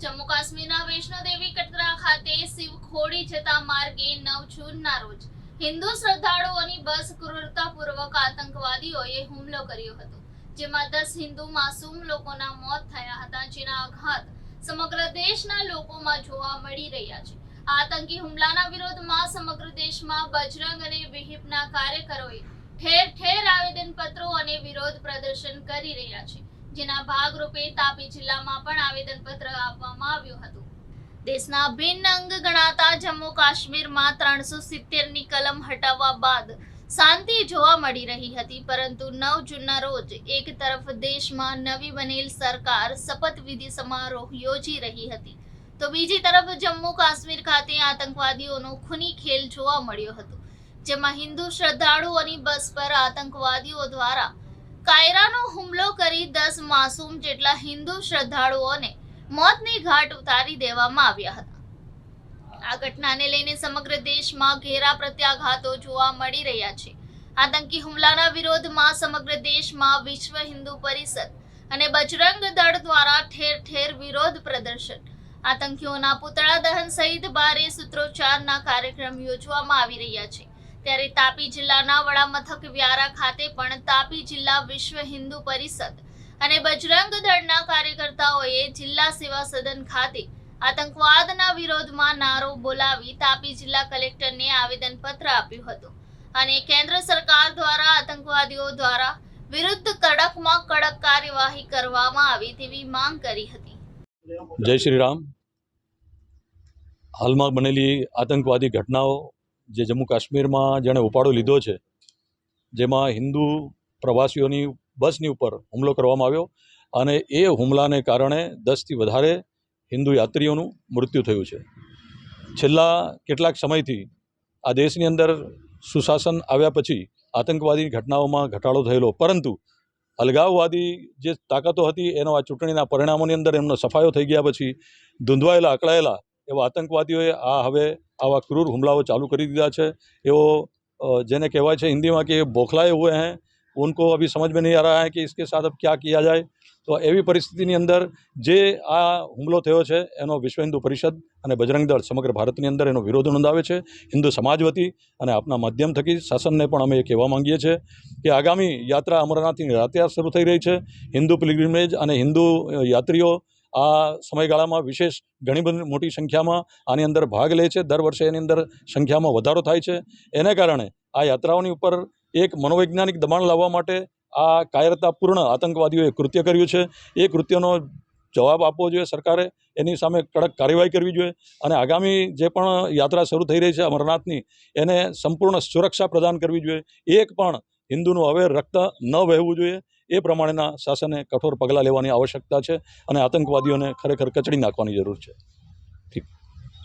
જમ્મુ કાશ્મીરના વૈષ્ણોદેવી કટરા ખાતે શિવખોડી જતા માર્ગે નવ જૂનના રોજ હિન્દુ શ્રદ્ધાળુઓની બસ ક્રૂરતાપૂર્વક આતંકવાદીઓએ હુમલો કર્યો હતો, જેમાં દસ હિન્દુ માસૂમ લોકોના મોત થયા હતા, જેના આઘાત સમગ્ર દેશના લોકોમાં જોવા મળી રહ્યા છે. આતંકી હુમલાના વિરોધમાં સમગ્ર દેશમાં બજરંગ અને વિહિપના કાર્યકરોએ ઠેર ઠેર આવેદનપત્રો અને વિરોધ પ્રદર્શન કરી રહ્યા છે. જેના ભાગરૂપે તાપી જિલ્લામાં પણ આવેદનપત્ર આપવામાં આવ્યું હતું. દેશના ભિન્ન અંગ ગણાતા જમ્મુ કાશ્મીરમાં ત્રણસો સિત્તેરની કલમ હટાવવા બાદ શાંતિ જોવા મળી રહી હતી, પરંતુ નવ જૂનના રોજ એક તરફ દેશમાં નવી બનેલ સરકાર શપથવિધિ સમારોહ યોજી રહી હતી. તો બીજી તરફ જમ્મુ કાશ્મીર ખાતે આતંકવાદીઓનો ખૂની ખેલ જોવા મળ્યો હતો, જેમાં હિન્દુ શ્રદ્ધાળુઓની બસ પર આતંકવાદીઓ દ્વારા કાયરાનો હુમલો કરી દસ માસૂમ જેટલા હિન્દુ શ્રદ્ધાળુઓને મોતની ઘાટ ઉતારી દેવામાં આવ્યા હતા. આ ઘટનાને લઈને સમગ્ર દેશમાં ઘેરા પ્રત્યાઘાતો જોવા મળી રહ્યા છે. આતંકી હુમલાના વિરોધમાં સમગ્ર દેશમાં વિશ્વ હિન્દુ પરિષદ અને બજરંગ દળ દ્વારા ઠેર ઠેર વિરોધ પ્રદર્શન. આતંકીઓના પુતળા દહન સહિત ભારે સૂત્રોચ્ચારના કાર્યક્રમ યોજવામાં આવી રહ્યા છે. ત્યારે તાપી જિલ્લાના વડામથક વ્યારા ખાતે પણ તાપી જિલ્લા વિશ્વ હિન્દુ પરિષદ અને બજરંગ દળના કાર્યકર્તાઓએ જિલ્લા સેવા સદન ખાતે આતંકવાદના વિરોધમાં નારો બોલાવી તાપી જિલ્લા કલેક્ટરને આવેદનપત્ર આપ્યું હતું અને કેન્દ્ર સરકાર દ્વારા આતંકવાદીઓ દ્વારા વિરુદ્ધ કડકમાં કડક કાર્યવાહી કરવામાં આવે તેવી માંગ કરી હતી. જય શ્રી રામ. હાલમાં બનેલી આતંકવાદી ઘટનાઓ જે જમ્મુ કાશ્મીરમાં જેણે ઉપાડો લીધો છે, જેમાં હિન્દુ પ્રવાસીઓની બસની ઉપર હુમલો કરવામાં આવ્યો અને એ હુમલાને કારણે દસથી વધારે હિન્દુ યાત્રીઓનું મૃત્યુ થયું છે. છેલ્લા કેટલાક સમયથી આ દેશની અંદર સુશાસન આવ્યા પછી આતંકવાદી ઘટનાઓમાં ઘટાડો થયેલો, પરંતુ અલગાવવાદી જે તાકાતો હતી, એનો આ ચૂંટણીના પરિણામોની અંદર એમનો સફાયો થઈ ગયા પછી ધૂંધવાયેલા, અકળાયેલા એવા આતંકવાદીઓએ આ હવે આવા ક્રૂર હુમલાઓ ચાલુ કરી દીધા છે એવો અ, જેને કહેવાય છે હિન્દીમાં કે બોખલાએ હુએ हैं उनको अभी समझ में नहीं आ रहा है कि इसके साथ अब क्या किया जाए તો એવી પરિસ્થિતિની અંદર જે આ હુમલો થયો છે એનો વિશ્વ હિન્દુ પરિષદ અને બજરંગ દળ સમગ્ર ભારતની અંદર એનો વિરોધ નોંધાવે છે હિન્દુ સમાજ વતી અને આપના માધ્યમ થકી શાસનને પણ અમે એ કહેવા માંગીએ છીએ કે આગામી યાત્રા અમરનાથની યાત્રા શરૂ થઈ રહી છે હિન્દુ પિલગ્રિમેજ અને હિન્દુ અ, યાત્રીઓ આ સમયગાળામાં વિશેષ ઘણી બધી મોટી સંખ્યામાં આની અંદર ભાગ લે છે. દર વર્ષે એની અંદર સંખ્યામાં વધારો થાય છે. એને કારણે આ યાત્રાઓની ઉપર એક મનોવૈજ્ઞાનિક દબાણ લાવવા માટે આ કાયરતાપૂર્ણ આતંકવાદીઓએ કૃત્ય કર્યું છે. એ કૃત્યનો જવાબ આપવો જોઈએ સરકારે. એની સામે કડક કાર્યવાહી કરવી જોઈએ. અને આગામી જે પણ યાત્રા શરૂ થઈ રહી છે અમરનાથની, એને સંપૂર્ણ સુરક્ષા પ્રદાન કરવી જોઈએ. એક પણ હિન્દુનું હવે રક્ત ન વહેવું જોઈએ. એ પ્રમાણેના શાસને કઠોર પગલાં લેવાની આવશ્યકતા છે અને આતંકવાદીઓને ખરેખર કચડી નાખવાની જરૂર છે.